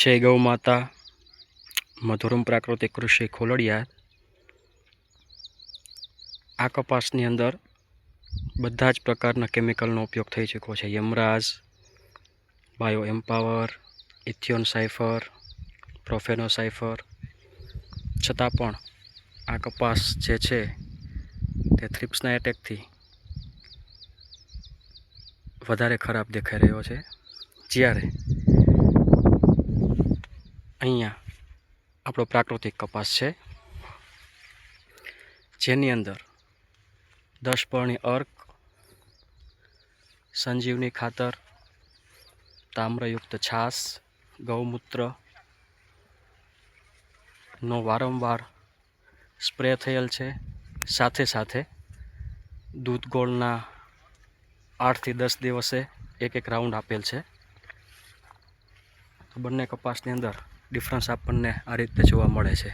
છે ગૌ માતા, મધુરમ પ્રાકૃતિક કૃષિ ખોલડિયા આ કપાસની અંદર બધા જ પ્રકારના કેમિકલનો ઉપયોગ થઈ ચૂક્યો છે. Yamraj bio empower ethion cypher, પ્રોફેનો cipher. છતાં પણ આ કપાસ જે છે તે થ્રિપ્સના એટેકથી વધારે ખરાબ દેખાઈ રહ્યો છે. જ્યારે અહીંયા આપણો પ્રાકૃતિક કપાસ છે. જેની અંદર દસ અર્ક, સંજીવની ખાતર, તામ્રયુક્ત છાસ ગૌમૂત્ર નો વારંવાર સ્પ્રે થયેલ છે. સાથે સાથે દૂધ ગોળના આઠથી દસ દિવસે એક એક રાઉન્ડ આપેલ છે. બંને કપાસની અંદર ડિફરન્સ આપણને આ રીતે જોવા મળે છે.